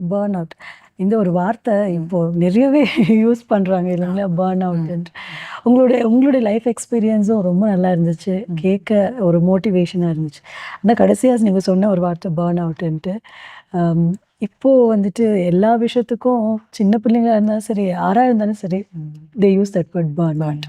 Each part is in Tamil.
பர்ன் அவுட் இந்த ஒரு வார்த்தை இப்போ நிறையவே யூஸ் பண்ணுறாங்க இல்லைங்களா? பர்ன் அவுட்ன்ட்டு உங்களுடைய உங்களுடைய லைஃப் எக்ஸ்பீரியன்ஸும் ரொம்ப நல்லா இருந்துச்சு. கேட்க ஒரு மோட்டிவேஷனாக இருந்துச்சு. ஆனால் கடைசியாக நீங்கள் சொன்ன ஒரு வார்த்தை பர்ன் அவுட்டுன்ட்டு இப்போது வந்துட்டு எல்லா விஷயத்துக்கும் சின்ன பிள்ளைங்களா இருந்தாலும் சரி யாராக இருந்தாலும் சரி they use that word burn out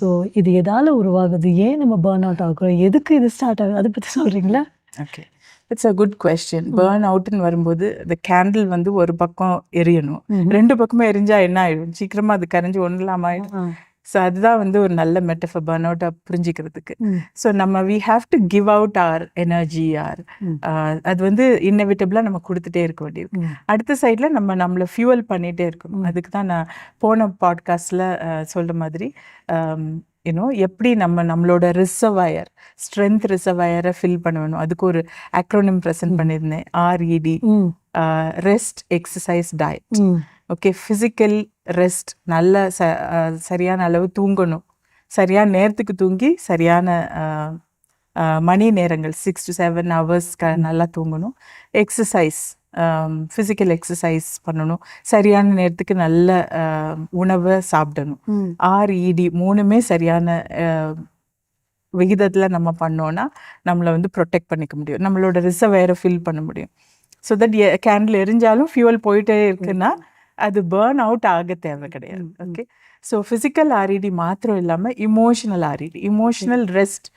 so இது எதால உருவாகுது? ஏன் நம்ம பர்ன் அவுட் ஆகுறோம்? எதுக்கு இது ஸ்டார்ட் ஆகுது? அதை பற்றி சொல்கிறீங்களா okay it's a good question burn அவுட்னு வரும்போது இந்த கேண்டில் வந்து ஒரு பக்கம் எரியணும். ரெண்டு பக்கமும் எரிஞ்சா என்ன ஆயிடும்? சீக்கிரமா அது கரைஞ்சு ஒன்றும் இல்லாம ஆயிடும் ஸோ அதுதான் வந்து ஒரு நல்ல மெட்டஃபர் பர்ன் அவுட்டாக புரிஞ்சிக்கிறதுக்கு. ஸோ நம்ம we have to give out our energy our அது வந்து இன்னெவிட்டபிளாக நம்ம கொடுத்துட்டே இருக்க வேண்டியது அடுத்த சைடில் நம்ம நம்மளை ஃபியூவல் பண்ணிகிட்டே இருக்கணும். அதுக்கு தான் நான் போன பாட்காஸ்டில் சொல்கிற மாதிரி யூனோ எப்படி நம்ம நம்மளோட ரிசர்வயர் ஸ்ட்ரென்த் ரிசர்வயரை ஃபில் பண்ணணும். அதுக்கு ஒரு அக்ரோனிம் ப்ரெசென்ட் பண்ணியிருந்தேன். R E D rest exercise diet okay physical rest நல்ல ச சரியான அளவு தூங்கணும். சரியான நேரத்துக்கு தூங்கி சரியான மணி நேரங்கள் சிக்ஸ் டு செவன் ஹவர்ஸ் நல்லா தூங்கணும். எக்ஸசைஸ் ஃபிசிக்கல் எக்ஸசைஸ் பண்ணணும். சரியான நேரத்துக்கு நல்ல உணவை சாப்பிடணும். ஆர்இடி மூணுமே சரியான விகிதத்தில் நம்ம பண்ணோன்னா நம்மளை வந்து ப்ரொடெக்ட் பண்ணிக்க முடியும். நம்மளோட ரிசர்வேரை ஃபில் பண்ண முடியும். ஸோ தட் கேண்டில் எரிஞ்சாலும் ஃபியூவல் போயிட்டே இருக்குன்னா அது பேர்ன் அவுட் ஆக தேவை கிடையாது. ஓகே ஸோ ஃபிசிக்கல் ஆர்இடி மாத்திரம் இல்லாமல் இமோஷனல் ஆர்இடி இமோஷனல் ரெஸ்ட்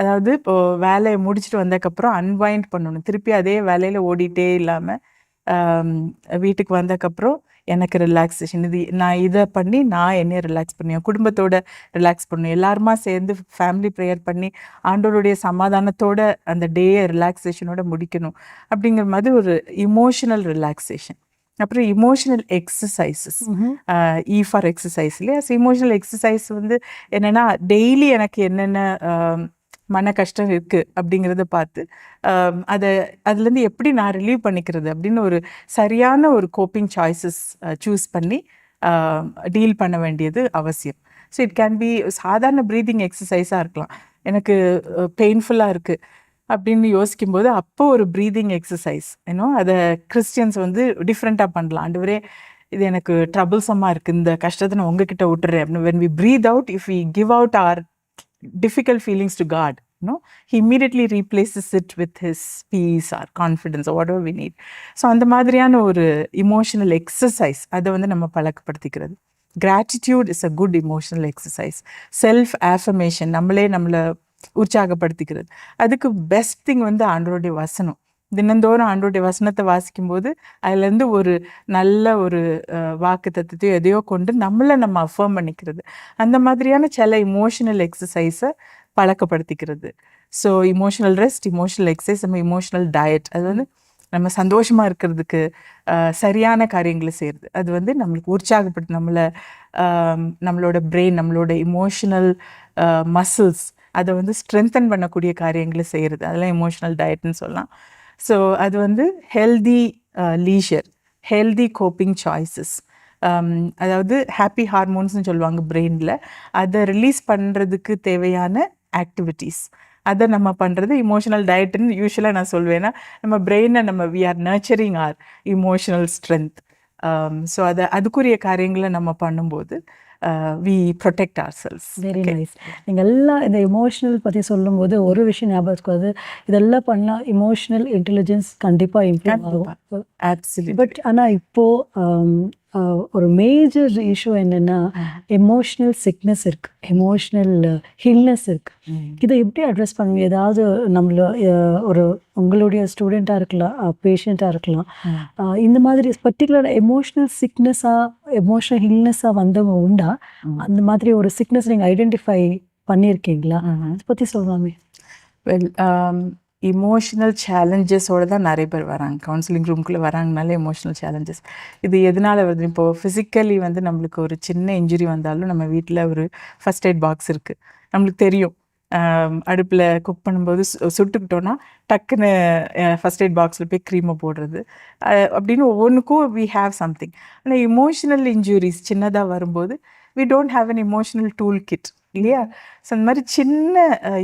அதாவது இப்போ வேலையை முடிச்சுட்டு வந்ததுக்கப்புறம் அன்வைண்ட் பண்ணணும். திருப்பி அதே வேலையில் ஓடிட்டே இல்லாமல் வீட்டுக்கு வந்ததுக்கப்புறம் எனக்கு ரிலாக்ஸேஷன் இது நான் இதை பண்ணி நான் என்னையை ரிலாக்ஸ் பண்ணுவேன் குடும்பத்தோட ரிலாக்ஸ் பண்ணுவேன் எல்லாருமா சேர்ந்து ஃபேமிலி ப்ரேயர் பண்ணி ஆண்டோருடைய சமாதானத்தோட அந்த டேயை ரிலாக்ஸேஷனோட முடிக்கணும். அப்படிங்கிற மாதிரி ஒரு இமோஷனல் ரிலாக்ஸேஷன் அப்புறம் emotional exercises E for exercise இல்லையா? இமோஷனல் எக்ஸசைஸ் வந்து என்னென்னா டெய்லி எனக்கு என்னென்ன மன கஷ்டம் இருக்குது அப்படிங்கிறத பார்த்து அதை அதுலேருந்து எப்படி நான் ரிலீவ் பண்ணிக்கிறது அப்படின்னு ஒரு சரியான ஒரு கோப்பிங் சாய்ஸஸ் சூஸ் பண்ணி டீல் பண்ண வேண்டியது அவசியம். ஸோ இட் கேன் பி சாதாரண ப்ரீதிங் எக்ஸசைஸாக இருக்கலாம். எனக்கு பெயின்ஃபுல்லாக இருக்குது அப்படின்னு யோசிக்கும்போது அப்போ ஒரு ப்ரீதிங் எக்ஸசைஸ் ஏன்னோ அதை கிறிஸ்டியன்ஸ் வந்து டிஃப்ரெண்ட்டாக பண்ணலாம். ஆண்டு இது எனக்கு ட்ரபிள்ஸமாக இருக்குது இந்த கஷ்டத்தை நான் உங்ககிட்ட விட்டுறேன் அப்படின்னு. When we breathe out if we give out our difficult feelings to God. No, he immediately replaces it with his peace or confidence or whatever we need. So அந்த மாதிரியான ஒரு இமோஷனல் எக்ஸசைஸ் அதை வந்து நம்ம பழக்கப்படுத்திக்கிறது gratitude is a good emotional exercise self affirmation நம்மளே நம்மளை உற்சாகப்படுத்திக்கிறது அதுக்கு பெஸ்ட் திங் வந்து ஆண்டோருடைய வசனம் தினந்தோறும் ஆண்டோடைய வசனத்தை வாசிக்கும்போது அதுலேருந்து ஒரு நல்ல ஒரு வாக்கு தத்துவத்தையோ எதையோ கொண்டு நம்மளை நம்ம அஃபர்ம் பண்ணிக்கிறது. அந்த மாதிரியான சில இமோஷனல் எக்ஸசைஸை பழக்கப்படுத்திக்கிறது. So emotional rest emotional exercise நம்ம இமோஷனல் டயட் அது வந்து நம்ம சந்தோஷமாக இருக்கிறதுக்கு சரியான காரியங்களை செய்கிறது அது வந்து நம்மளுக்கு உற்சாகப்படுத்து நம்மளை நம்மளோட பிரெயின் நம்மளோட இமோஷனல் மசில்ஸ் அதை வந்து ஸ்ட்ரென்தன் பண்ணக்கூடிய காரியங்களை செய்கிறது அதெல்லாம் இமோஷனல் டயட்னு சொல்லலாம். ஸோ அது வந்து healthy leisure healthy coping choices அதாவது ஹாப்பி ஹார்மோன்ஸ்னு சொல்லுவாங்க பிரெயினில் அதை ரிலீஸ் பண்ணுறதுக்கு தேவையான ஆக்டிவிட்டீஸ் அதை நம்ம பண்ணுறது இமோஷனல் டயட்டுன்னு யூஸ்வலாக நான் சொல்வேன்னா நம்ம பிரெயினை நம்ம we are nurturing our emotional strength so அதை அதுக்குரிய காரியங்களை நம்ம பண்ணும்போது we protect ourselves very nice நீங்கள் எல்லாம் இந்த இமோஷனல் பற்றி சொல்லும்போது ஒரு விஷயம் ஞாபகம் இதெல்லாம் பண்ணால் இமோஷனல் இன்டெலிஜென்ஸ் கண்டிப்பாக இம்ப்ரூவ் ஆகும். பட் ஆனால் இப்போது ஒரு மேஜர் இஷ்யூ என்னென்னா எமோஷ்னல் சிக்னஸ் இருக்குது எமோஷ்னல் ஹில்னஸ் இருக்குது இதை எப்படி அட்ரஸ் பண்ணுவீங்க ஏதாவது நம்மள ஒரு உங்களுடைய ஸ்டூடெண்ட்டாக இருக்கலாம் பேஷண்ட்டாக இருக்கலாம். இந்த மாதிரி பர்டிகுலர் எமோஷ்னல் சிக்னஸாக எமோஷ்னல் ஹில்னஸாக வந்தவங்க உண்டா? அந்த மாதிரி ஒரு சிக்னஸ் நீங்கள் ஐடென்டிஃபை பண்ணியிருக்கீங்களா? அதை பற்றி சொல்லலாமே வெல் இமோஷனல் சேலஞ்சஸோடு தான் நிறைய பேர் வராங்க. கவுன்சிலிங் ரூம்குள்ளே வராங்கனாலே எமோஷனல் சேலஞ்சஸ் இது எதனால் வருது? இப்போது ஃபிசிக்கலி வந்து நம்மளுக்கு ஒரு சின்ன இன்ஜுரி வந்தாலும் நம்ம வீட்டில் ஒரு ஃபஸ்ட் எய்ட் பாக்ஸ் இருக்குது நம்மளுக்கு தெரியும். அடுப்பில் குக் பண்ணும்போது சுட்டுக்கிட்டோன்னா டக்குன்னு ஃபஸ்ட் எய்ட் பாக்ஸில் போய் க்ரீமை போடுறது. அப்படின்னு ஒவ்வொன்றுக்கும் வி ஹாவ் சம்திங் ஆனால் இமோஷனல் இன்ஜுரிஸ் சின்னதாக வரும்போது we don't have an emotional tool kit இல்லையா? ஸோ அந்த மாதிரி சின்ன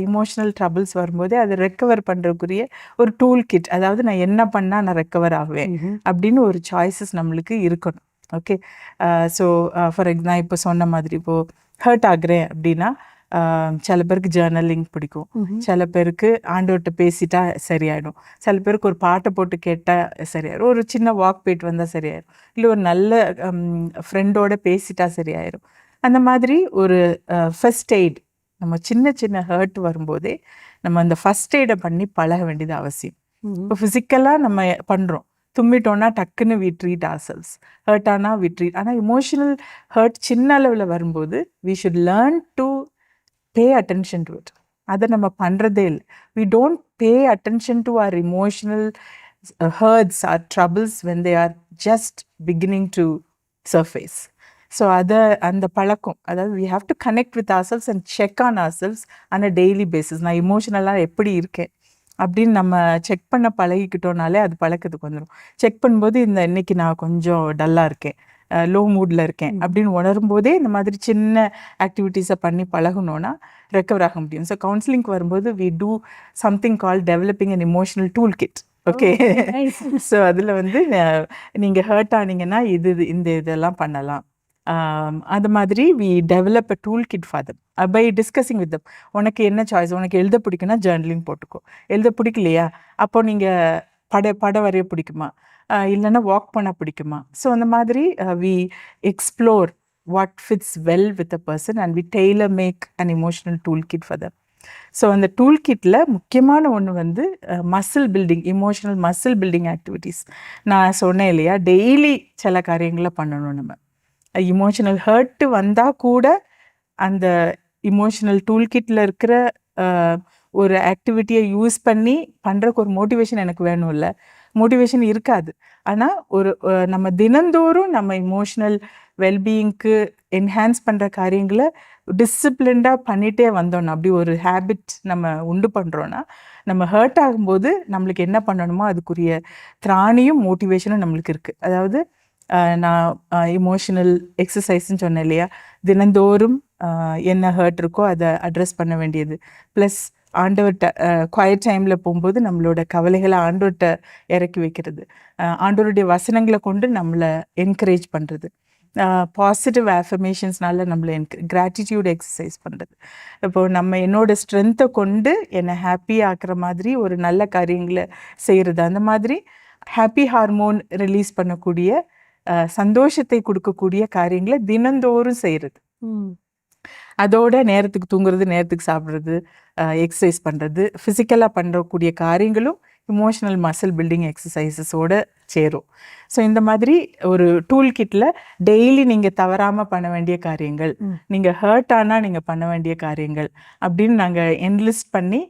இமோஷனல் ட்ரபிள்ஸ் வரும்போது அதை ரெக்கவர் பண்ணுறதுக்குரிய ஒரு டூல் கிட் அதாவது நான் என்ன பண்ணால் நான் ரெக்கவர் ஆகுவேன் அப்படின்னு ஒரு சாய்ஸஸ் நம்மளுக்கு இருக்கணும். ஓகே ஸோ ஃபார் எக்ஸாம்பிள் நான் இப்போ சொன்ன மாதிரி இப்போது ஹர்ட் ஆகுறேன் அப்படின்னா சில பேருக்கு ஜேர்னலிங் பிடிக்கும். சில பேருக்கு ஆண்டவர்கிட்ட பேசிட்டா சரியாயிடும். சில பேருக்கு ஒரு பாட்டை போட்டு கேட்டால் சரியாயிடும் ஒரு சின்ன வாக் போயிட்டு வந்தால் சரியாயிடும் இல்லை ஒரு நல்ல ஃப்ரெண்டோட பேசிட்டா சரியாயிடும் அந்த மாதிரி ஒரு ஃபர்ஸ்ட் எய்ட் நம்ம சின்ன சின்ன ஹர்ட் வரும்போதே நம்ம அந்த ஃபர்ஸ்ட் எய்டை பண்ணி பழக வேண்டியது அவசியம். இப்போ ஃபிசிக்கலாக நம்ம பண்ணுறோம் தும்மிட்டோன்னா டக்குன்னு we treat ourselves hurt ஆனால் வி ட்ரீட் ஆனால் இமோஷனல் ஹர்ட் சின்ன அளவில் வரும்போது we should learn to pay attention to it அதை நம்ம பண்ணுறதே இல்லை. We don't pay attention to our emotional hurts or troubles when they are just beginning to surface so அதை அந்த பழக்கம் அதாவது we have to connect with ourselves and check on ourselves on a daily basis நான் இமோஷனலாக எப்படி இருக்கேன்? அப்படின்னு நம்ம செக் பண்ண பழகிக்கிட்டோம்னாலே அது பழக்கத்துக்கு வந்துடும் செக் பண்ணும்போது இந்த இன்னைக்கு நான் கொஞ்சம் டல்லாக இருக்கேன் லோ மூடில் இருக்கேன் அப்படின்னு உணரும் போதே இந்த மாதிரி சின்ன ஆக்டிவிட்டீஸை பண்ணி பழகணும்னா ரெக்கவர் ஆக முடியும். ஸோ கவுன்சிலிங்க்கு வரும்போது we do something call developing an emotional tool kit okay so அதில் வந்து நீங்கள் ஹர்ட் ஆனீங்கன்னா இது இந்த இதெல்லாம் பண்ணலாம். அது மாதிரி we develop a tool kit for them by discussing with them உனக்கு என்ன சாய்ஸ் உனக்கு எழுத பிடிக்குன்னா ஜேர்னலிங் போட்டுக்கோ. எழுத பிடிக்கலையா? அப்போ நீங்கள் பட படம் வரைய பிடிக்குமா? இல்லைன்னா வாக் பண்ண பிடிக்குமா? ஸோ அந்த மாதிரி we explore what fits well with a person and we tailor make an emotional tool kit for them so அந்த டூல் கிட்டில் முக்கியமான ஒன்று வந்து muscle building emotional muscle building activities நான் சொன்னேன் இல்லையா? டெய்லி சில காரியங்களை பண்ணணும் நம்ம. இமோஷனல் ஹர்ட்டு வந்தால் கூட அந்த இமோஷனல் டூல் கிட்டில் இருக்கிற ஒரு ஆக்டிவிட்டியை யூஸ் பண்ணி பண்ணுறக்கு ஒரு மோட்டிவேஷன் எனக்கு வேணும்ல. மோட்டிவேஷன் இருக்காது. ஆனால் ஒரு நம்ம தினந்தோறும் நம்ம இமோஷனல் வெல்பீயிங்க்கு என்ஹான்ஸ் பண்ணுற காரியங்களை டிசிப்ளின்டாக பண்ணிகிட்டே வந்தோம்னா அப்படி ஒரு ஹேபிட் நம்ம உண்டு பண்ணுறோன்னா நம்ம ஹர்ட் ஆகும்போது நம்மளுக்கு என்ன பண்ணணுமோ அதுக்குரிய திராணியும் மோட்டிவேஷனும் நம்மளுக்கு இருக்குது அதாவது நான் இமோஷனல் எக்ஸசைஸ்ன்னு சொன்னேன் இல்லையா? தினந்தோறும் என்ன ஹர்ட் இருக்கோ அதை அட்ரஸ் பண்ண வேண்டியது. ப்ளஸ் ஆண்டவர்கிட்ட குவைட் டைமில் போகும்போது நம்மளோட கவலைகளை ஆண்டவர்கிட்ட இறக்கி வைக்கிறது. ஆண்டவருடைய வசனங்களை கொண்டு நம்மளை என்கரேஜ் பண்ணுறது பாசிட்டிவ் ஆஃபர்மேஷன்ஸ்னால நம்மளை என்க கிராட்டிடியூட் எக்ஸசைஸ் பண்ணுறது இப்போது நம்ம என்னோட ஸ்ட்ரென்த்தை கொண்டு என்னை ஹாப்பி ஆக்குற மாதிரி ஒரு நல்ல காரியங்களை செய்கிறது அந்த மாதிரி ஹாப்பி ஹார்மோன் ரிலீஸ் பண்ணக்கூடிய சந்தோஷத்தை கொடுக்கக்கூடிய காரியங்களை தினந்தோறும் செய்கிறது அதோட நேரத்துக்கு தூங்குறது நேரத்துக்கு சாப்பிட்றது எக்ஸசைஸ் பண்ணுறது ஃபிசிக்கலாக பண்ணுறக்கூடிய காரியங்களும் இமோஷனல் மசில் பில்டிங் எக்ஸசைசஸோட சேரும். ஸோ இந்த மாதிரி ஒரு டூல் கிட்டில் டெய்லி நீங்கள் தவறாமல் பண்ண வேண்டிய காரியங்கள் நீங்கள் ஹர்ட் ஆனால் நீங்கள் பண்ண வேண்டிய காரியங்கள் அப்படின்னு நாங்கள் என்லிஸ்ட் பண்ணி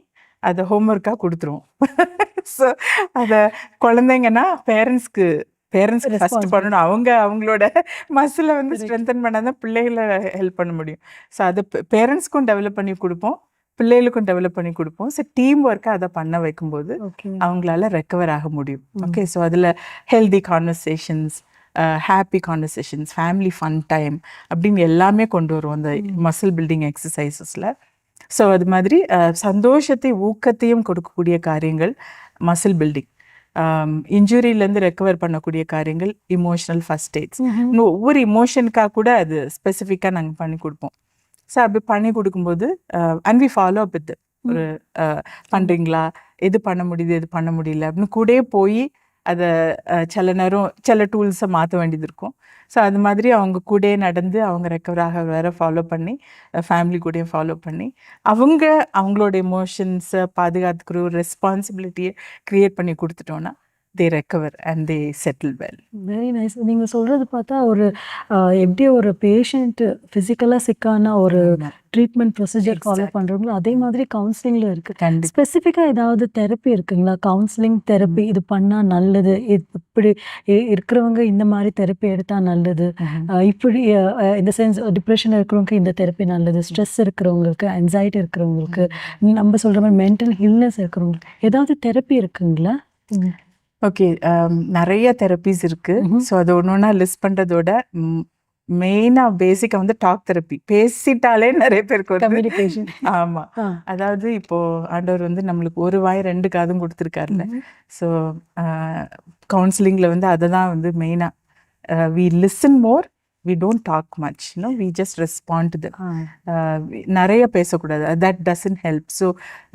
அதை ஹோம்ஒர்க்காக கொடுத்துருவோம். ஸோ அதை குழந்தைங்கன்னா பேரண்ட்ஸ்க்கு பேரண்ட்ஸ்க்கு ஃபர்ஸ்ட் பண்ணணும். அவங்க அவங்களோட மசிலை வந்து ஸ்ட்ரென்தன் பண்ணால் தான் பிள்ளைகளை ஹெல்ப் பண்ண முடியும். ஸோ அதை பேரண்ட்ஸ்க்கும் டெவலப் பண்ணி கொடுப்போம். பிள்ளைகளுக்கும் டெவலப் பண்ணி கொடுப்போம். ஸோ டீம் ஒர்க்கை அதை பண்ண வைக்கும்போது அவங்களால ரெக்கவர் ஆக முடியும். ஓகே ஸோ அதில் healthy conversations happy conversations family fun time அப்படின்னு எல்லாமே கொண்டு வரும் அந்த மசில் பில்டிங் எக்ஸசைசஸில் ஸோ அது மாதிரி சந்தோஷத்தை ஊக்கத்தையும் கொடுக்கக்கூடிய காரியங்கள் மசில் பில்டிங் இன்ஜுரியிலேருந்து ரெக்கவர் பண்ணக்கூடிய காரியங்கள் இமோஷனல் ஃபர்ஸ்ட் எய்ட்ஸ் இன்னும் ஒவ்வொரு இமோஷனுக்காக கூட அது ஸ்பெசிஃபிக்காக நாங்கள் பண்ணி கொடுப்போம். ஸோ அப்படி பண்ணி கொடுக்கும்போது and we follow up with ஒரு அஹ், பண்றீங்களா எது பண்ண முடியுது எது பண்ண முடியல அப்படின்னு கூடயே போய் அதை சில நேரம் சில டூல்ஸை மாற்ற வேண்டியது இருக்கும். ஸோ அது மாதிரி அவங்க கூடயே நடந்து அவங்க ரெக்கவர் ஆக வேற ஃபாலோ பண்ணி ஃபேமிலி கூடயும் ஃபாலோ பண்ணி அவங்க அவங்களோட எமோஷன்ஸை பாதுகாத்துக்கிற ஒரு ரெஸ்பான்சிபிலிட்டியை க்ரியேட் பண்ணி கொடுத்துட்டோன்னா they recover and they settle well very nice நீங்க சொல்றது பார்த்தா ஒரு எப்படி ஒரு பேஷண்ட் ஃபிசிக்கலா சிக்கான ஒரு ட்ரீட்மெண்ட் ப்ரொசீஜர் ஃபாலோ. பண்றோங்களோ அதே மாதிரி கவுன்சிலிங்ல இருக்கு. கண்டிப்பாக ஸ்பெசிஃபிக்கா ஏதாவது தெரப்பி இருக்குங்களா? கவுன்சிலிங் தெரப்பி இது பண்ணா நல்லது. இப்படி இருக்கிறவங்க இந்த மாதிரி தெரப்பி எடுத்தா நல்லது. இப்படி இந்த சென்ஸ் டிப்ரெஷன் இருக்கிறவங்களுக்கு இந்த தெரப்பி நல்லது. ஸ்ட்ரெஸ் இருக்கிறவங்களுக்கு anxiety இருக்கிறவங்களுக்கு நம்ம சொல்ற மாதிரி மென்டல் ஹில்னஸ் இருக்கிறவங்களுக்கு ஏதாவது தெரப்பி இருக்குங்களா? ஓகே நிறைய தெரப்பிஸ் இருக்கு. ஸோ அது ஒன்று ஒன்றா லிஸ்ட் பண்ணுறதோட மெயினாக பேசிக்காக வந்து டாக் தெரப்பி பேசிட்டாலே நிறைய பேருக்கு வந்து கம்யூனிகேஷன் ஆமாம் அதாவது இப்போ ஆண்டவர் வந்து நம்மளுக்கு ஒரு வாய் ரெண்டு காதும் கொடுத்துருக்காருல்ல. ஸோ கவுன்சிலிங்கில் வந்து அதை தான் வந்து மெயினாக we listen more we don't talk much no we just respond to நிறைய பேசக்கூடாது. That doesn't help so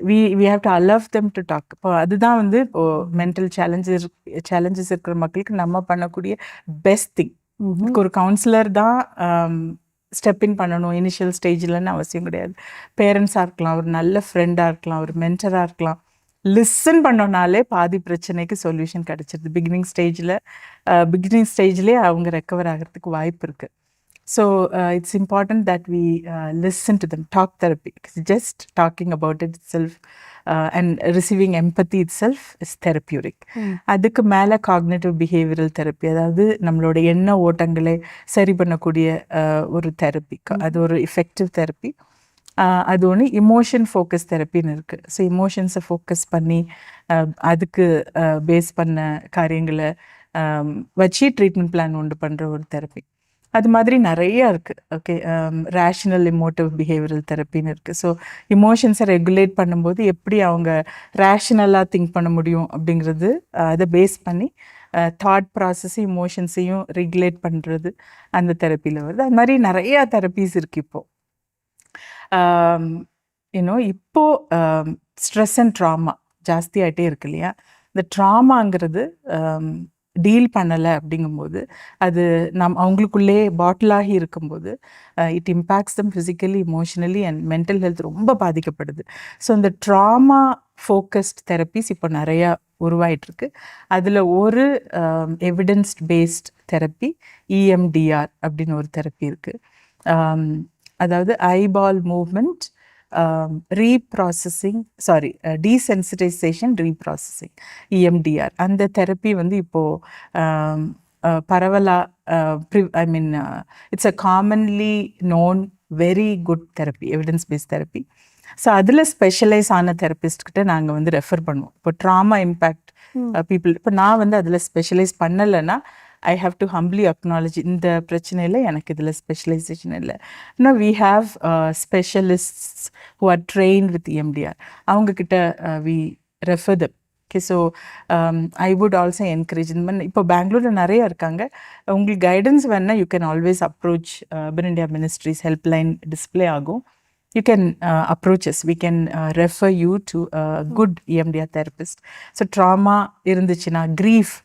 we we have to allow them to talk இப்போ அதுதான் வந்து இப்போ மென்டல் சேலஞ்சஸ் சேலஞ்சஸ் இருக்கிற மக்களுக்கு நம்ம பண்ணக்கூடிய பெஸ்ட் திங் ஒரு கவுன்சிலர் தான் ஸ்டெப் இன் பண்ணணும். இனிஷியல் ஸ்டேஜ்லன்னு அவசியம் கிடையாது. பேரண்ட்ஸாக இருக்கலாம் ஒரு நல்ல ஃப்ரெண்டாக இருக்கலாம் ஒரு மென்டராக இருக்கலாம். லிசன் பண்ணோனாலே பாதி பிரச்சனைக்கு சொல்யூஷன் கிடைச்சிருது. பிகினிங் ஸ்டேஜில் பிகினிங் ஸ்டேஜ்லேயே அவங்க ரெக்கவர் ஆகிறதுக்கு வாய்ப்பு இருக்குது so it's important that we listen to them talk therapy just talking about itself and receiving empathy itself is therapeutic அதுக்கு மேலே காக்னேட்டிவ் பிஹேவியரல் தெரப்பி அதாவது நம்மளோட எண்ண ஓட்டங்களை சரி பண்ணக்கூடிய ஒரு தெரப்பி அது ஒரு எஃபெக்டிவ் தெரப்பி அது ஒன்று இமோஷன் ஃபோக்கஸ் தெரப்பின்னு இருக்குது ஸோ இமோஷன்ஸை ஃபோக்கஸ் பண்ணி அதுக்கு பேஸ் பண்ண காரியங்களை வச்சு ட்ரீட்மெண்ட் பிளான் உண்டு பண்ணுற ஒரு தெரப்பி அது மாதிரி நிறையா இருக்குது ஓகே ரேஷனல் இமோட்டிவ் பிஹேவியரல் தெரப்பின்னு இருக்குது ஸோ இமோஷன்ஸை ரெகுலேட் பண்ணும்போது எப்படி அவங்க ரேஷனலாக திங்க் பண்ண முடியும் அப்படிங்கிறது அதை பேஸ் பண்ணி தாட் ப்ராசஸையும் இமோஷன்ஸையும் ரெகுலேட் பண்ணுறது அந்த தெரப்பியில் வருது. அது மாதிரி நிறையா தெரப்பீஸ் இருக்குது இப்போது Um, யூனோ இப்போ ஸ்ட்ரெஸ் அண்ட் ட்ராமா ஜாஸ்தி ஆகிட்டே இருக்கு இல்லையா? இந்த ட்ராமாங்கிறது டீல் um, பண்ணலை அப்படிங்கும்போது அது நம் அவங்களுக்குள்ளே பாட்டில் ஆகி இருக்கும்போது it impacts them physically emotionally and mental health ரொம்ப பாதிக்கப்படுது. ஸோ இந்த ட்ராமா ஃபோக்கஸ்ட் தெரப்பிஸ் இப்போ நிறையா உருவாயிட்ருக்கு அதில் ஒரு எவிடன்ஸ்ட் பேஸ்ட் தெரப்பி இஎம்டிஆர் அப்படின்னு ஒரு தெரப்பி இருக்குது um, அதாவது eyeball movement reprocessing sorry desensitisation reprocessing E M D R அந்த தெரப்பி வந்து இப்போது பரவலாக I mean it's a commonly known very good therapy evidence based therapy so அதில் ஸ்பெஷலைஸ் ஆன தெரபிஸ்ட் கிட்ட நாங்கள் வந்து ரெஃபர் பண்ணுவோம். இப்போ ட்ராமா இம்பேக்ட் பீப்புள் இப்போ நான் வந்து அதில் ஸ்பெஷலைஸ் பண்ணலைன்னா I have to humbly acknowledge இந்த பிரச்சனையில் எனக்கு இதில் ஸ்பெஷலைசேஷன் இல்லை. இன்னும் we have specialists who are train with E M D R அவங்கக்கிட்ட we refer them okay so I would also encourage இந்த மாதிரி இப்போ பெங்களூரில் நிறைய இருக்காங்க. உங்களுக்கு கைடன்ஸ் வேணால் you can always approach urban India ministries helpline display ஆகும். You can approach us we can refer you to good E M D R therapist so trauma இருந்துச்சுன்னா க்ரீஃப்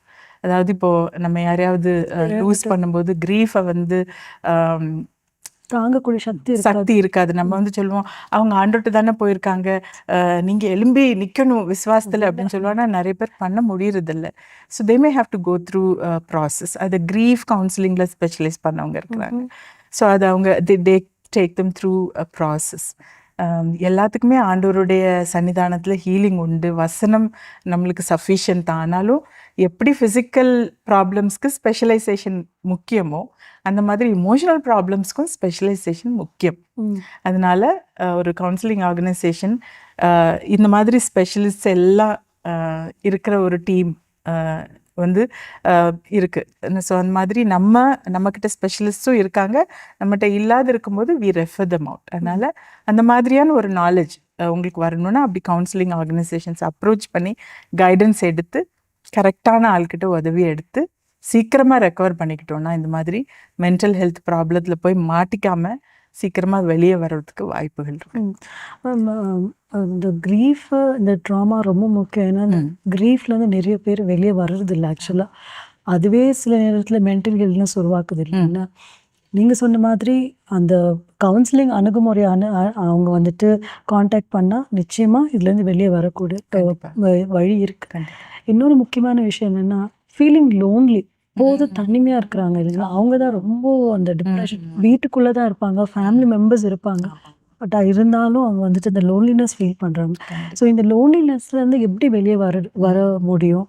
அதாவது இப்போ நம்ம யாரையாவது லூஸ் பண்ணும்போது க்ரீஃபை வந்து தாங்கக்கூடிய சக்தி சக்தி இருக்காது. நம்ம வந்து சொல்லுவோம் அவங்க ஆண்டோட்டு தானே போயிருக்காங்க. நீங்க எலும்பி நிக்கணும் விசுவாசத்துல அப்படின்னு சொல்லுவாங்க ஆனா நிறைய பேர் பண்ண முடியறதில்ல. So they may have to go through process அது க்ரீஃப் கவுன்சிலிங்ல ஸ்பெஷலைஸ் பண்ணவங்க இருக்கிறாங்க. ஸோ அது அவங்க they take them through a process எல்லாத்துக்குமே ஆண்டவருடைய சன்னிதானத்தில் ஹீலிங் உண்டு. வசனம் நம்மளுக்கு சஃபிஷியன்ட் ஆனாலும் எப்படி ஃபிசிக்கல் ப்ராப்ளம்ஸ்க்கு ஸ்பெஷலைசேஷன் முக்கியமோ அந்த மாதிரி இமோஷனல் ப்ராப்ளம்ஸ்க்கும் ஸ்பெஷலைசேஷன் முக்கியம். அதனால ஒரு கவுன்சிலிங் ஆர்கனைசேஷன் இந்த மாதிரி ஸ்பெஷலிஸ்ட் எல்லாம் இருக்கிற ஒரு டீம் வந்து இருக்குது ஸோ அந்த மாதிரி நம்ம நம்மக்கிட்ட ஸ்பெஷலிஸ்ட்டும் இருக்காங்க. நம்மகிட்ட இல்லாத இருக்கும்போது வி ரெஃபர் தம் அவுட் அதனால் அந்த மாதிரியான ஒரு நாலேஜ் உங்களுக்கு வரணும்னா அப்படி கவுன்சிலிங் ஆர்கனைசேஷன்ஸ் அப்ரோச் பண்ணி கைடன்ஸ் எடுத்து கரெக்டான ஆள்கிட்ட உதவி எடுத்து சீக்கிரமாக ரெக்கவர் பண்ணிக்கிட்டோம்னா இந்த மாதிரி மென்டல் ஹெல்த் ப்ராப்ளத்தில் போய் மாட்டிக்காமல் சீக்கிரமாக வெளியே வர்றதுக்கு வாய்ப்புகள் இருக்கு. இந்த கிரீஃப் இந்த ட்ராமா ரொம்ப முக்கியம். ஏன்னா ம். கிரீஃப்லேருந்து நிறைய பேர் வெளியே வர்றது இல்லை ஆக்சுவலாக அதுவே சில நேரத்தில் மென்டல் ஹெல்த்னஸ் உருவாக்குது இல்லைன்னா நீங்கள் சொன்ன மாதிரி அந்த கவுன்சிலிங் அணுகுமுறையான அவங்க வந்துட்டு காண்டாக்ட் பண்ணால் நிச்சயமாக இதுலேருந்து வெளியே வரக்கூடிய வழி இருக்கு. கண்டிப்பா. இன்னொரு முக்கியமான விஷயம் என்னன்னா ஃபீலிங் லோன்லி போது தனிமையா இருக்கிறாங்க இல்லைங்களா? அவங்க தான் ரொம்ப அந்த டிப்ரெஷன் வீட்டுக்குள்ள தான் இருப்பாங்க ஃபேமிலி மெம்பர்ஸ் இருப்பாங்க. பட் இருந்தாலும் அவங்க வந்துட்டு இந்த லோன்லினஸ் ஃபீல் பண்றாங்க. ஸோ இந்த லோன்லினஸ்ல இருந்து எப்படி வெளியே வர வர முடியும்?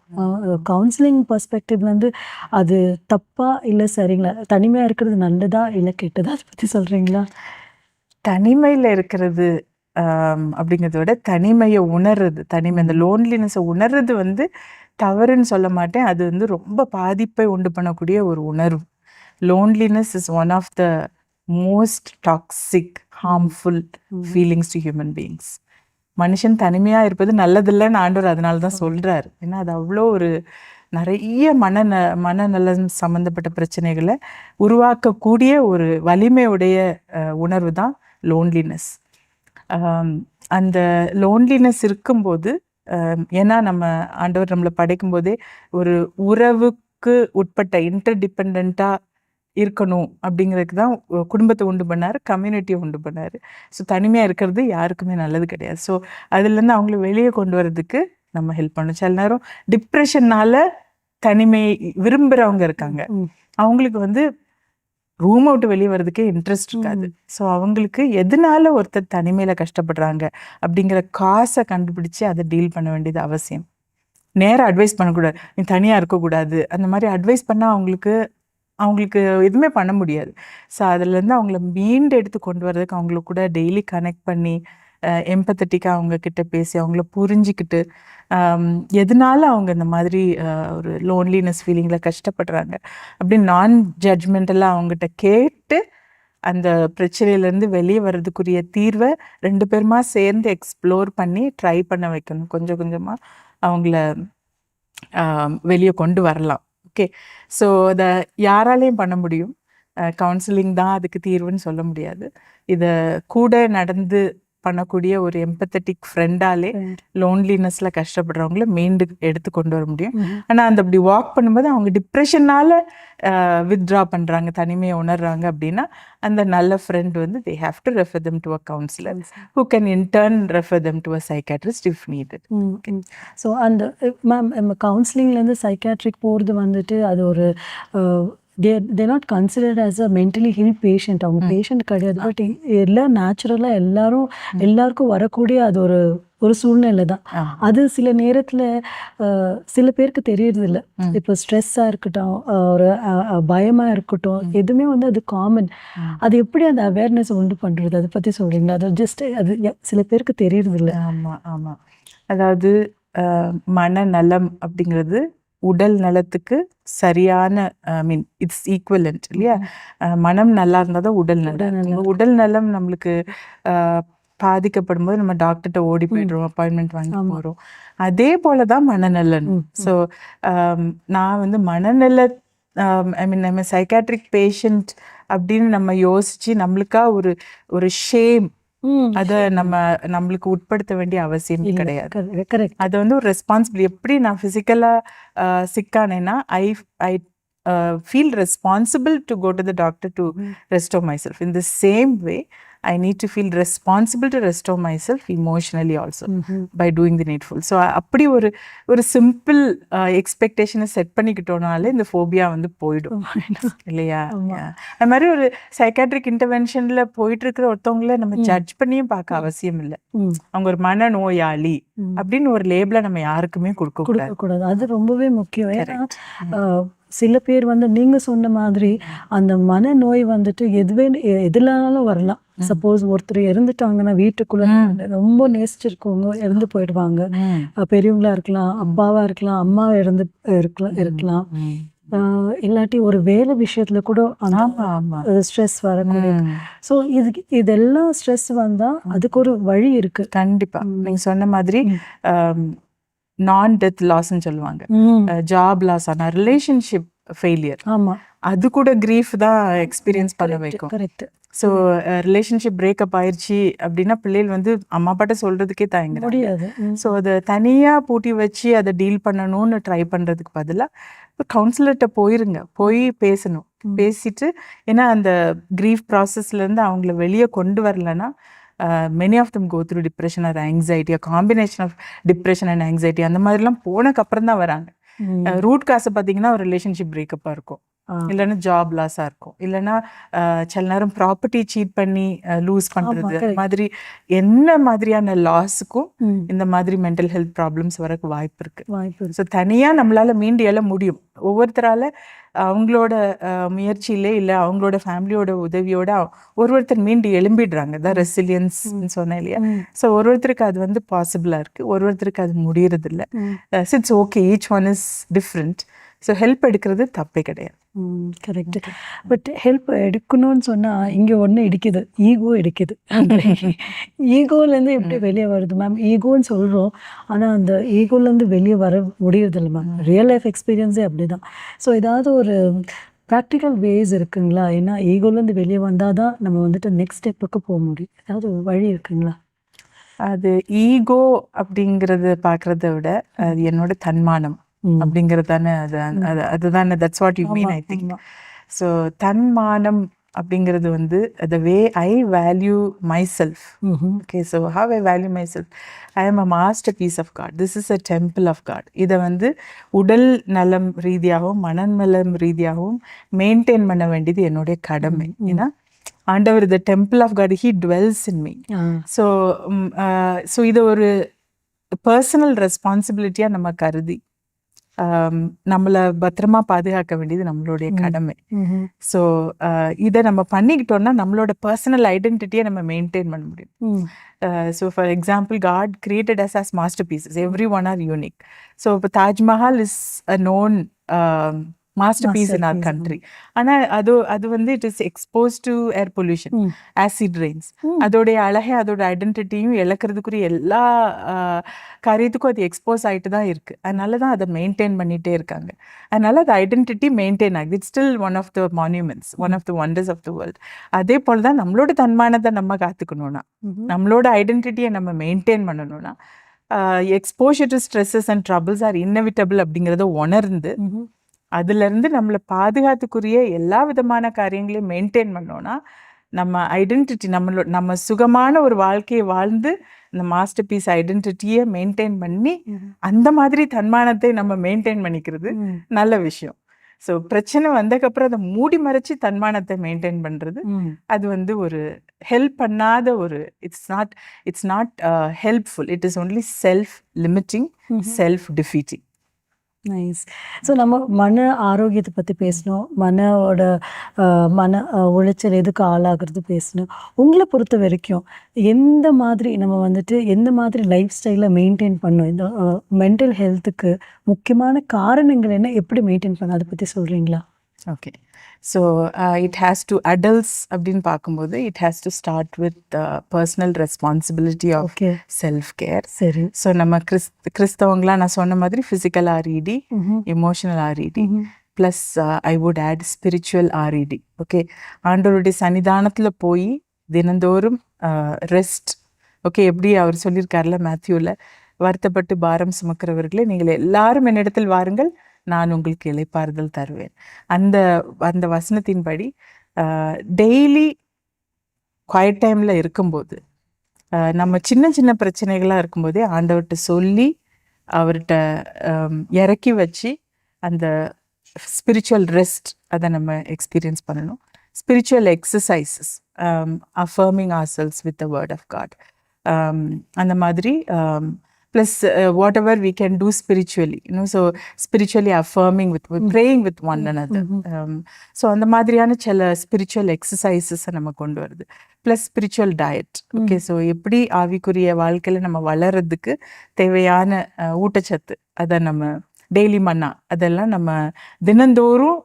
கவுன்சிலிங் பர்ஸ்பெக்டிவ்லேருந்து அது தப்பா இல்லை சரிங்களா? தனிமையா இருக்கிறது நல்லதா இல்லை கெட்டதா? அதை பத்தி சொல்றீங்களா? தனிமையில் இருக்கிறது அப்படிங்கிறத விட தனிமையை உணர்றது தனிமை அந்த லோன்லினஸை உணர்றது வந்து தவறுன்னு சொல்ல மாட்டேன். அது வந்து ரொம்ப பாதிப்பை உண்டு பண்ணக்கூடிய ஒரு உணர்வு. Loneliness is one of the most toxic harmful feelings to human beings மனுஷன் தனிமையா இருப்பது நல்லதில்லைன்னு ஆண்டவர் அதனால தான் சொல்றாரு. ஏன்னா அது அவ்வளோ ஒரு நிறைய மனந மனநலம் சம்பந்தப்பட்ட பிரச்சனைகளை உருவாக்கக்கூடிய ஒரு வலிமையுடைய உணர்வு தான் லோன்லினஸ் அந்த லோன்லினஸ் இருக்கும்போது ஏன்னா நம்ம ஆண்டவர் நம்மளை படைக்கும் போதே ஒரு உறவுக்கு உட்பட்ட இன்டர்டிபெண்ட்டாக இருக்கணும் அப்படிங்கிறதுக்கு தான் குடும்பத்தை உண்டு பண்ணார் கம்யூனிட்டியை உண்டு பண்ணார். ஸோ தனிமையாக இருக்கிறது யாருக்குமே நல்லது கிடையாது. ஸோ அதுலேருந்து அவங்கள வெளியே கொண்டு வர்றதுக்கு நம்ம ஹெல்ப் பண்ணணும். சில நேரம் டிப்ரெஷன்னால தனிமை விரும்புகிறவங்க இருக்காங்க. அவங்களுக்கு வந்து ரூம் விட்டு வெளியே வர்றதுக்கே இன்ட்ரெஸ்ட் இருக்காது ஸோ அவங்களுக்கு எதனால ஒருத்தர் தனிமையில கஷ்டப்படுறாங்க அப்படிங்கிற காசை கண்டுபிடிச்சு அதை டீல் பண்ண வேண்டியது அவசியம். நேரா அட்வைஸ் பண்ணக்கூடாது. நீ தனியா இருக்கக்கூடாது. அந்த மாதிரி அட்வைஸ் பண்ணா அவங்களுக்கு அவங்களுக்கு எதுவுமே பண்ண முடியாது. ஸோ அதுலேருந்து அவங்கள மீண்டு எடுத்து கொண்டு வர்றதுக்கு அவங்களுக்கு கூட டெய்லி கனெக்ட் பண்ணி எம்பத்தட்டிக்காக அவங்க கிட்ட பேசி அவங்கள புரிஞ்சிக்கிட்டு எதனால அவங்க இந்த மாதிரி ஒரு லோன்லினஸ் ஃபீலிங்கில் கஷ்டப்படுறாங்க? அப்படின்னு நான் ஜட்ஜ்மெண்டெல்லாம் அவங்ககிட்ட கேட்டு அந்த பிரச்சனையிலேருந்து வெளியே வர்றதுக்குரிய தீர்வை ரெண்டு பேருமா சேர்ந்து எக்ஸ்ப்ளோர் பண்ணி ட்ரை பண்ண வைக்கணும். கொஞ்சம் கொஞ்சமாக அவங்கள வெளியே கொண்டு வரலாம். ஓகே ஸோ அதை யாராலையும் பண்ண முடியும். கவுன்சிலிங் தான் அதுக்கு தீர்வுன்னு சொல்ல முடியாது. இதை கூட நடந்து பண்ணக்கூடிய ஒரு எம்பத்தட்டிக் ஃப்ரெண்டாலே. லோன்லினஸ்ல கஷ்டப்படுறவங்கள மீண்டு எடுத்து கொண்டு வர முடியும். ஆனா அந்த அப்படி வாக் பண்ணும்போது அவங்க டிப்ரெஷனால வித்ட்ரா பண்றாங்க தனிமையை உணர்றாங்க அப்படின்னா அந்த நல்ல ஃப்ரெண்ட் வந்து they have to refer them to a counsellor who can in turn refer them to a psychiatrist if needed so அந்த மேம் கவுன்சிலிங்லேருந்து சைக்காட்ரிக் போகிறது வந்துட்டு அது ஒரு they they not considered as a mentally ill patient அவங்க பேஷண்ட் கிடையாது. பட் எல்லாம் நேச்சுரலாக எல்லாரும் எல்லாருக்கும் வரக்கூடிய அது ஒரு ஒரு சூழ்நிலை தான். அது சில நேரத்தில் சில பேருக்கு தெரியறதில்ல. இப்போ ஸ்ட்ரெஸ்ஸாக இருக்கட்டும் ஒரு பயமாக இருக்கட்டும் எதுவுமே வந்து அது காமன் அது எப்படி அந்த அவேர்னஸ் உண்டு பண்ணுறது அதை பற்றி சொல்கிறீங்களா அது ஜஸ்ட் அது சில பேருக்கு தெரியறதில்ல. ஆமா ஆமா. அதாவது மனநலம் அப்படிங்கிறது உடல் நலத்துக்கு சரியான ஐ மீன் இட்ஸ் ஈக்குவலண்ட் இல்லையா மனம் நல்லா இருந்தால் தான் உடல் நலம். உடல் நலம் நம்மளுக்கு பாதிக்கப்படும் போது நம்ம டாக்டர்கிட்ட ஓடி போயிடுறோம் அப்பாயின்மெண்ட் வாங்கி. போகிறோம் அதே போல தான் மனநலன். ஸோ நான் வந்து மனநல ஐ மீன் நம்ம சைக்காட்ரிக் பேஷண்ட் அப்படின்னு நம்ம யோசிச்சு நம்மளுக்கா ஒரு ஒரு ஷேம் அதை நம்ம நம்மளுக்கு உட்படுத்த வேண்டிய அவசியம் கிடையாது. கரெக்ட். அது வந்து ஒரு ரெஸ்பான்சிபிள் எப்படி நான் ஃபிசிக்கலாக சிக்கானேன்னா I I feel responsible to go to the doctor to restore myself in the same way I need to feel responsible to restore myself emotionally also by doing the needful so அப்படி ஒரு ஒரு சிம்பிள் எக்ஸ்பெக்டேஷனை செட் பண்ணிக்கிட்டோனாலே இந்த ஃபோபியா வந்து போயிடும். இல்லையா. அது மாதிரி ஒரு சைக்காட்ரிக் இன்டர்வென்ஷன்ல போயிட்டு இருக்கிற ஒருத்தவங்கள நம்ம ஜட்ஜ் பண்ணியும் பார்க்க அவசியம் இல்லை அவங்க ஒரு மன நோயாளி அப்படின்னு ஒரு லேபிளை நம்ம யாருக்குமே கொடுக்க கூடாது. அது ரொம்பவே முக்கியம். சில பேர் வந்து நீங்க சொன்ன மாதிரி அந்த மனநோய் வந்துட்டு எதுவே எதுலனாலும் வரலாம். சப்போஸ் ஒருத்தர் இறந்துட்டாங்கன்னா வீட்டுக்குள்ள ரொம்ப நேசிச்சிருக்கவங்க இறந்து போயிடுவாங்க. பெரியவங்களா இருக்கலாம் அப்பாவா இருக்கலாம் அம்மா இறந்து இருக்கலாம். இருக்கலாம் இல்லாட்டி ஒரு வேலை விஷயத்துல கூட ஸ்ட்ரெஸ் வரக்கூடிய. ஸோ இது இதெல்லாம் ஸ்ட்ரெஸ் வந்தா அதுக்கு ஒரு வழி இருக்கு. கண்டிப்பா. நீங்க சொன்ன மாதிரி நான் டெத் லாஸ்ன்னு சொல்லுவாங்க. ஜாப் லாஸ் ஆனா ரிலேஷன்ஷிப் ஃபெயிலியர் ஆமா. அது கூட கிரீஃப் தான் எக்ஸ்பீரியன்ஸ் பண்ண வைக்கும். கரெக்ட் ஸோ ரிலேஷன்ஷிப் பிரேக்கப் ஆயிருச்சு அப்படின்னா பிள்ளைகள் வந்து அம்மா அப்பாட்ட சொல்றதுக்கே தயங்குறாங்க. முடியாது. ஸோ அதை தனியாக பூட்டி வச்சு அதை டீல் பண்ணணும்னு ட்ரை பண்ணுறதுக்கு பதிலாக கவுன்சிலர்கிட்ட போயிருங்க. போய் பேசணும். பேசிட்டு ஏன்னா அந்த க்ரீஃப் ப்ராசஸ்லேருந்து அவங்கள வெளியே கொண்டு வரலன்னா many of them go through depression or anxiety combination of depression and anxiety அந்த மாதிரிலாம் போனக்கப்புறம் தான் வராங்க. ரூட் காசை பார்த்தீங்கன்னா ஒரு ரிலேஷன்ஷிப் பிரேக்கப்பாக இருக்கும். இல்லைன்னா ஜாப் லாஸாக இருக்கும். இல்லைன்னா சில நேரம் ப்ராப்பர்ட்டி சீட் பண்ணி லூஸ் பண்ணுறது correct. மாதிரி என்ன மாதிரியான லாஸுக்கும். இந்த மாதிரி மென்டல் ஹெல்த் ப்ராப்ளம்ஸ் வரக்கு வாய்ப்பு இருக்கு. வாய்ப்பு ஸோ தனியாக நம்மளால மீண்டு எழ முடியும். ஒவ்வொருத்தரால அவங்களோட முயற்சியிலே இல்லை அவங்களோட ஃபேமிலியோட உதவியோட ஒரு ஒருத்தர் மீண்டு எழும்பிடுறாங்க. தான் ரெசிலியன்ஸ் சொன்னேன் இல்லையா. ஸோ ஒரு ஒருத்தருக்கு அது வந்து பாசிபிளாக இருக்கு. ஒரு ஒருத்தருக்கு அது முடியறது இல்லை ம். It's okay each one is different so help எடுக்கிறது தப்பே கிடையாது. கரெக்ட் பட் ஹெல்ப் எடுக்கணும்னு சொன்னா இங்க ஒண்ணு இடிக்குது. ஈகோ இடிக்குது. ஈகோலேருந்து எப்படி வெளியே வருது மேம் ஈகோன்னு சொல்றோம். ஆனா அந்த ஈகோலேருந்து வெளியே வர முடியறதில்ல மேம் ரியல் லைஃப் எக்ஸ்பீரியன்ஸே அப்படிதான். ஸோ ஏதாவது ஒரு ப்ராக்டிக்கல் வேஸ் இருக்குங்களா? ஏன்னா ஈகோலேருந்து வெளியே வந்தால் தான் நம்ம வந்துட்டு நெக்ஸ்ட் ஸ்டெப்புக்கு போக முடியும். ஏதாவது வழி இருக்குங்களா? அது ஈகோ அப்படிங்கறது பார்க்கறத விட அது என்னோட தன்மானம். ம். அப்படிங்கிறது தானே அது அது அதுதானே that's what you mean I think ஆமா. ஸோ தன்மானம் அப்படிங்கிறது வந்து the way I value myself. Okay so how I value myself I am a masterpiece of God this is a temple of God இதை வந்து உடல் நலம் ரீதியாகவும் மனநலம் ரீதியாகவும் மெயின்டைன் பண்ண வேண்டியது என்னுடைய கடமை. ஏன்னா ஆண்டவர் the temple of God he dwells in me. So so இதை ஒரு பர்சனல் ரெஸ்பான்சிபிலிட்டியாக நம்ம கருதி. ஆம், நம்மளை பத்திரமா பாதுகாக்க வேண்டியது நம்மளுடைய கடமை. ஸோ இதை நம்ம பண்ணிக்கிட்டோம்னா நம்மளோட பர்சனல் ஐடென்டிட்டியை நம்ம மெயின்டைன் பண்ண முடியும். So for example God created us as masterpieces everyone are unique so இப்போ Taj Mahal is a known masterpiece in our country ஆனால் அது அது வந்து it is expose to air pollution. Acid rains அதோடைய அழகை அதோட ஐடென்டிட்டியும் இழக்கிறதுக்குரிய எல்லா காரியத்துக்கும் அது எக்ஸ்போஸ் ஆயிட்டு தான் இருக்கு. அதனால தான் அதை மெயின்டைன் பண்ணிட்டே இருக்காங்க. அதனால அது ஐடென்டிட்டி மெயின்டைன் ஆகுது. It's still one of the monuments one of the wonders of the world அதே போல தான் நம்மளோட தன்மானத்தை நம்ம காத்துக்கணும்னா ம்ஹும். நம்மளோட ஐடென்டிட்டியை நம்ம மெயின்டைன் பண்ணணும்னா exposure to stresses and troubles are inevitable அப்படிங்கிறத உணர்ந்து ம்ஹும். அதுல இருந்து நம்மளை பாதுகாத்துக்குரிய எல்லா விதமான காரியங்களையும் மெயின்டைன் பண்ணோம்னா நம்ம ஐடென்டிட்டி நம்மளோட நம்ம சுகமான ஒரு வாழ்க்கையை வாழ்ந்து இந்த மாஸ்டர் பீஸ் ஐடென்டிட்டியை மெயின்டைன் பண்ணி. அந்த மாதிரி தன்மானத்தை நம்ம மெயின்டைன் பண்ணிக்கிறது. நல்ல விஷயம் ஸோ பிரச்சனை வந்ததுக்கப்புறம் அதை மூடி மறைச்சு தன்மானத்தை மெயின்டைன் பண்றது ம். அது வந்து ஒரு ஹெல்ப் பண்ணாத ஒரு it's not it's not helpful it is only self limiting self defeating nice so நம்ம மன ஆரோக்கியத்தை பற்றி பேசணும். மனோட மன உளைச்சல் எதுக்கு ஆளாகிறது பேசணும். உங்களை பொறுத்த வரைக்கும் எந்த மாதிரி நம்ம வந்துட்டு எந்த மாதிரி லைஃப் ஸ்டைலை மெயின்டைன் பண்ணணும்? இந்த மென்டல் ஹெல்த்துக்கு முக்கியமான காரணங்கள் என்ன? எப்படி மெயின்டைன் பண்ண அதை பற்றி சொல்கிறீங்களா okay so it has to adults அப்படின்னு பார்க்கும்போது it has to start with personal responsibility of self care சரி. ஸோ நம்ம கிறிஸ் கிறிஸ்தவங்களாம் நான் சொன்ன மாதிரி physical R E D. Emotional R E D. Plus I would add spiritual R E D okay ஆண்டவருடைய சன்னிதானத்தில் போய் தினந்தோறும் ரெஸ்ட் ஓகே எப்படி அவர் சொல்லியிருக்கார்ல மேத்யூவில் வருத்தப்பட்டு பாரம் சுமக்கிறவர்களே நீங்கள் எல்லாரும் என்னிடத்தில் வாருங்கள். நான் உங்களுக்கு இளைப்பாறுதல் தருவேன். அந்த அந்த வசனத்தின்படி டெய்லி குவைட் டைமில் இருக்கும்போது ஆஹ் நம்ம சின்ன சின்ன பிரச்சனைகளாக இருக்கும்போதே ஆண்டவர்கிட்ட சொல்லி அவர்கிட்ட இறக்கி வச்சு அந்த ஸ்பிரிச்சுவல் ரெஸ்ட் அதை நம்ம எக்ஸ்பீரியன்ஸ் பண்ணணும். Spiritual exercises affirming ourselves with the word of God அந்த மாதிரி plus whatever we can do spiritually இன்னும் so spiritually affirming with praying with one another. So அந்த மாதிரியான சில ஸ்பிரிச்சுவல் எக்ஸசைசஸை நம்ம கொண்டு வருது. Plus spiritual diet okay so எப்படி ஆவிக்குரிய வாழ்க்கையில் நம்ம வளர்றதுக்கு தேவையான ஊட்டச்சத்து அதை நம்ம டெய்லி மன்னா அதெல்லாம் நம்ம தினந்தோறும்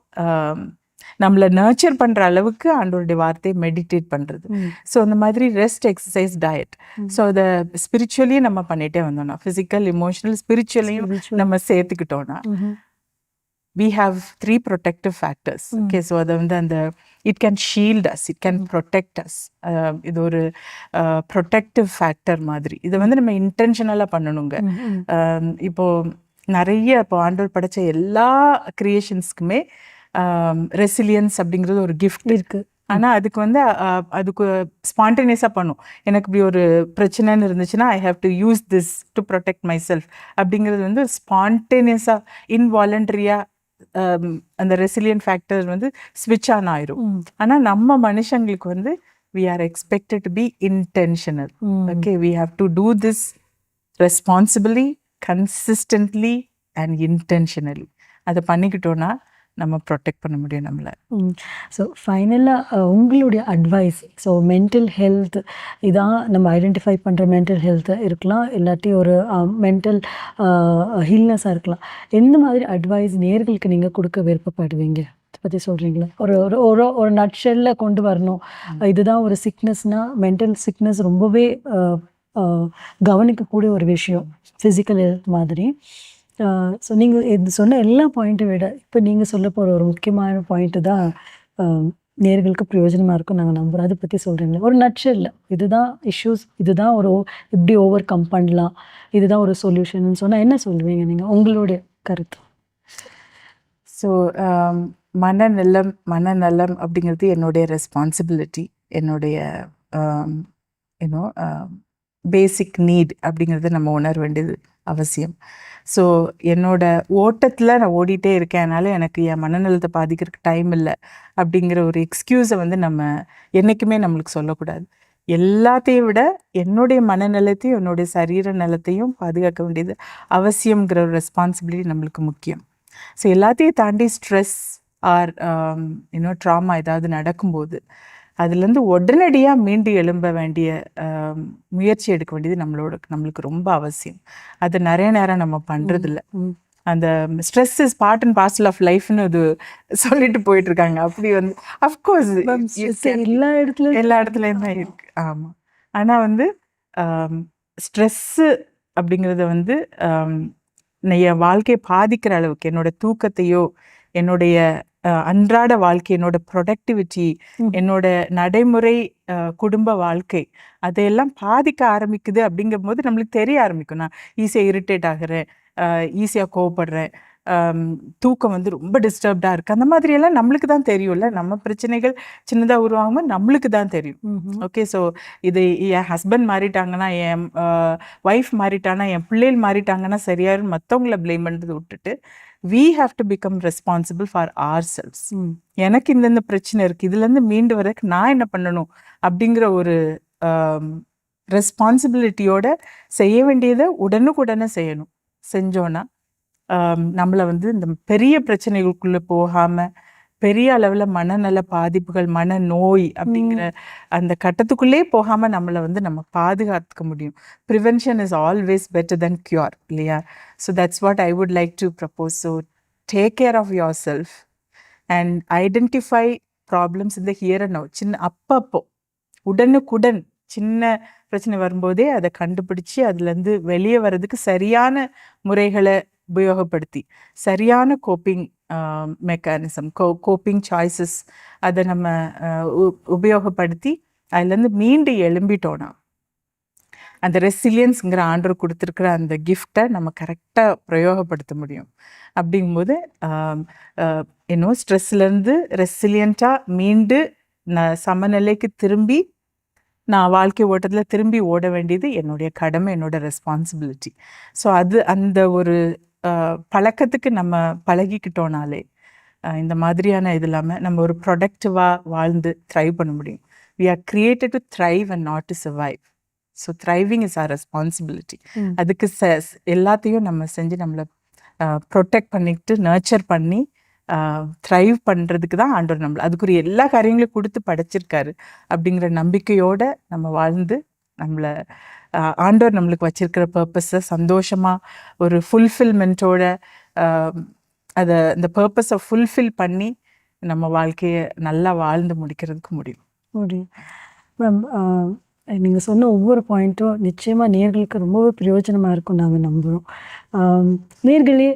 நம்மளை நர்ச்சர் பண்ணுற அளவுக்கு ஆண்டோருடைய வார்த்தையை மெடிடேட் பண்ணுறது. ஸோ அந்த மாதிரி ரெஸ்ட் எக்ஸசைஸ் டயட் ஸோ அதை ஸ்பிரிச்சுவலியும் நம்ம பண்ணிகிட்டே வந்தோம்னா ஃபிசிக்கல் இமோஷனல் ஸ்பிரிச்சுவலையும். நம்ம சேர்த்துக்கிட்டோம்னா we have three protective factors. okay so அதை வந்து அந்த it can shield us it can protect us. அஹ் இது ஒரு ப்ரொடெக்டிவ் ஃபேக்டர் மாதிரி. இதை வந்து நம்ம இன்டென்ஷனலாக பண்ணணுங்க. ம், ம். அஹ் இப்போ நிறைய இப்போ ஆண்டவர் படைச்ச எல்லா கிரியேஷன்ஸ்க்குமே ரெசிலியன்ஸ் அப்படிங்கிறது ஒரு கிஃப்ட் இருக்கு. ஆனா அதுக்கு வந்து அதுக்கு ஸ்பான்டேனியஸாக பண்ணும். எனக்கு இப்படி ஒரு பிரச்சனைன்னு இருந்துச்சுன்னா I have to use this to protect myself அப்படிங்கிறது வந்து ஸ்பான்டேனியஸாக இன்வாலண்டரியாக அந்த ரெசிலியன் ஃபேக்டர் வந்து ஸ்விட்ச் ஆன் ஆயிரும். ம். ஆனா நம்ம மனுஷங்களுக்கு வந்து we are expected to be intentional. Okay we have to do this responsibly consistently and intentionally அதை பண்ணிக்கிட்டோன்னா நம்ம ப்ரொடெக்ட் பண்ண முடியும் நம்மளை. ஸோ ஃபைனலாக உங்களுடைய அட்வைஸ் ஸோ மென்டல் ஹெல்த் இதான் நம்ம ஐடென்டிஃபை பண்ணுற மென்டல் ஹெல்த்து இருக்கலாம் இல்லாட்டி ஒரு மென்டல் ஹீல்னஸாக இருக்கலாம். எந்த மாதிரி அட்வைஸ் நேர்களுக்கு நீங்கள் கொடுக்க விருப்பப்படுவீங்க? பற்றி சொல்கிறீங்களா ஒரு ஒரு ஒரு ஒரு நட்ஷெல்ல கொண்டு வரணும். இதுதான் ஒரு சிக்னஸ்னால் மென்டல் சிக்னஸ் ரொம்பவே கவனிக்கக்கூடிய ஒரு விஷயம். ஃபிசிக்கல் ஹெல்த் மாதிரி. ஸோ நீங்கள் இது சொன்ன எல்லா பாயிண்ட்டை விட இப்போ நீங்கள் சொல்ல போகிற ஒரு முக்கியமான பாயிண்ட்டு தான் நேர்களுக்கு பிரயோஜனமாக இருக்கும் நாங்கள் நம்புகிறோம் அதை பற்றி சொல்கிறீங்களா ஒரு நட்ஷெல்ல இதுதான் இஷ்யூஸ் இதுதான் ஒரு இப்படி ஓவர் கம் பண்ணலாம். இதுதான் ஒரு சொல்யூஷன் சொன்னால் என்ன சொல்லுவீங்க நீங்கள் உங்களுடைய கருத்து. ஸோ மனநலம் மனநலம் அப்படிங்கிறது என்னுடைய ரெஸ்பான்சிபிலிட்டி என்னுடைய யூனோ பேசிக் நீட் அப்படிங்கிறத நம்ம உணர வேண்டியது அவசியம். ஸோ என்னோட ஓட்டத்தில் நான் ஓடிட்டே இருக்கேன். அதனால் எனக்கு என் மனநலத்தை பாதிக்கிறதுக்கு டைம் இல்லை. அப்படிங்கிற ஒரு எக்ஸ்கியூஸை வந்து நம்ம என்றைக்குமே நம்மளுக்கு சொல்லக்கூடாது. எல்லாத்தையும் விட என்னுடைய மனநலத்தையும் என்னுடைய சரீர நலத்தையும் பாதுகாக்க வேண்டியது அவசியம்ங்கிற ஒரு ரெஸ்பான்சிபிலிட்டி நம்மளுக்கு முக்கியம். ஸோ எல்லாத்தையும் தாண்டி ஸ்ட்ரெஸ் ஆர் இன்னும் ட்ராமா ஏதாவது நடக்கும்போது அதுலேருந்து உடனடியாக மீண்டு எழும்ப வேண்டிய முயற்சி எடுக்க வேண்டியது நம்மளோட நம்மளுக்கு ரொம்ப அவசியம். அது நிறைய நேரம் நம்ம பண்ணுறதில்ல. அந்த stress is part and parcel of லைஃப்னு இது சொல்லிட்டு போயிட்டு இருக்காங்க அப்படி வந்து அஃப்கோர்ஸ் எல்லா இடத்துலையும் எல்லா இடத்துலையும் தான் இருக்கு. ஆமாம் ஆனால் வந்து ஸ்ட்ரெஸ்ஸு அப்படிங்கிறத வந்து என் வாழ்க்கையை பாதிக்கிற அளவுக்கு என்னோட தூக்கத்தையோ என்னுடைய அன்றாட வாழ்க்கை என்னோட ப்ரொடக்டிவிட்டி. என்னோட நடைமுறை குடும்ப வாழ்க்கை அதையெல்லாம் பாதிக்க ஆரம்பிக்குது அப்படிங்கும்போது நம்மளுக்கு தெரிய ஆரம்பிக்கும் நான் ஈஸியாக இரிட்டேட் ஆகுறேன் ஈஸியாக கோவப்படுறேன் தூக்கம் வந்து ரொம்ப டிஸ்டர்ப்டாக இருக்குது அந்த மாதிரியெல்லாம் நம்மளுக்கு தான் தெரியும்ல நம்ம பிரச்சனைகள் சின்னதாக உருவாகும்போது நம்மளுக்கு தான் தெரியும். ஓகே ஸோ இது என் ஹஸ்பண்ட் மாறிட்டாங்கன்னா என் ஒய்ஃப் மாறிட்டானா என் பிள்ளைகள் மாறிட்டாங்கன்னா சரியாரு மற்றவங்கள ப்ளேம் பண்ணுறது விட்டுட்டு we have to become responsible for ourselves. எனக்கு இந்தந்த பிரச்சனை இருக்குது இதுலேருந்து மீண்டு வரக்கு நான் என்ன பண்ணணும் அப்படிங்கிற ஒரு ரெஸ்பான்சிபிலிட்டியோட செய்ய வேண்டியதை உடனுக்குடனே செய்யணும் செஞ்சோன்னா நம்மளை வந்து இந்த பெரிய பிரச்சனைகளுக்குள்ளே போகாமல் பெரிய அளவில் மனநல பாதிப்புகள் மன நோய் அப்படிங்கிற அந்த கட்டத்துக்குள்ளே போகாமல் நம்மளை வந்து நம்ம பாதுகாத்துக்க முடியும். Prevention is always better then cure இல்லையா? So that's what I would like to propose so take care of yourself and identify problems இந்த ஹியர் அண்ட் நவ் சின்ன அப்பப்போ உடனுக்குடன் சின்ன பிரச்சனை வரும்போதே அதை கண்டுபிடிச்சி அதுலேருந்து வெளியே வர்றதுக்கு சரியான முறைகளை உபயோகப்படுத்தி. சரியான கோப்பிங் மெக்கானிசம் கோ கோப்பிங் சாய்ஸஸ் அதை நம்ம உ- உபயோகப்படுத்தி அதுலேருந்து மீண்டு எழும்பிட்டோன்னா அந்த ரெசிலியன்ஸுங்கிற ஆண்டர் கொடுத்துருக்குற அந்த கிஃப்டை நம்ம கரெக்டாக பிரயோகப்படுத்த முடியும். அப்படிங்கும்போது இன்னும் ஸ்ட்ரெஸ்லேருந்து ரெசிலியண்ட்டாக மீண்டு நான் சமநிலைக்கு திரும்பி நான் வாழ்க்கை ஓட்டத்தில் திரும்பி ஓட வேண்டியது என்னுடைய கடமை என்னோட ரெஸ்பான்சிபிலிட்டி ஸோ அது அந்த ஒரு பழக்கத்துக்கு நம்ம பழகிக்கிட்டோனாலே இந்த மாதிரியான இது இல்லாமல் நம்ம ஒரு ப்ரொடக்டிவாக வாழ்ந்து த்ரைவ் பண்ண முடியும். We are created to thrive and not to survive so thriving is our responsibility. அதுக்கு ச எல்லாத்தையும் நம்ம செஞ்சு நம்மளை ப்ரொடெக்ட் பண்ணிக்கிட்டு நர்ச்சர் பண்ணி த்ரைவ் பண்ணுறதுக்கு தான் ஆண்டவர் நம்மளை அதுக்குரிய எல்லா காரியங்களையும் கொடுத்து படைச்சிருக்காரு. அப்படிங்கிற நம்பிக்கையோட நம்ம வாழ்ந்து நம்மளை ஆண்டோர் நம்மளுக்கு வச்சிருக்கிற பர்பஸை சந்தோஷமாக ஒரு ஃபுல்ஃபில்மெண்ட்டோட அதை இந்த பர்பஸை ஃபுல்ஃபில் பண்ணி நம்ம வாழ்க்கையை நல்லா வாழ்ந்து முடிக்கிறதுக்கு முடியும். முடியும். மேம் நீங்கள் சொன்ன ஒவ்வொரு பாயிண்ட்டும் நிச்சயமாக நேர்களுக்கு ரொம்பவே பிரயோஜனமாக இருக்கும் நாங்கள் நம்புகிறோம் நேர்களே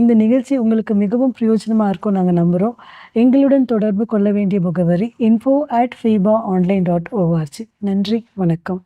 இந்த நிகழ்ச்சி உங்களுக்கு மிகவும் பிரயோஜனமாக இருக்கும் நாங்கள் நம்புகிறோம் எங்களுடன் தொடர்பு கொள்ள வேண்டிய முகவரி info at FEBA online dot ORG நன்றி வணக்கம்.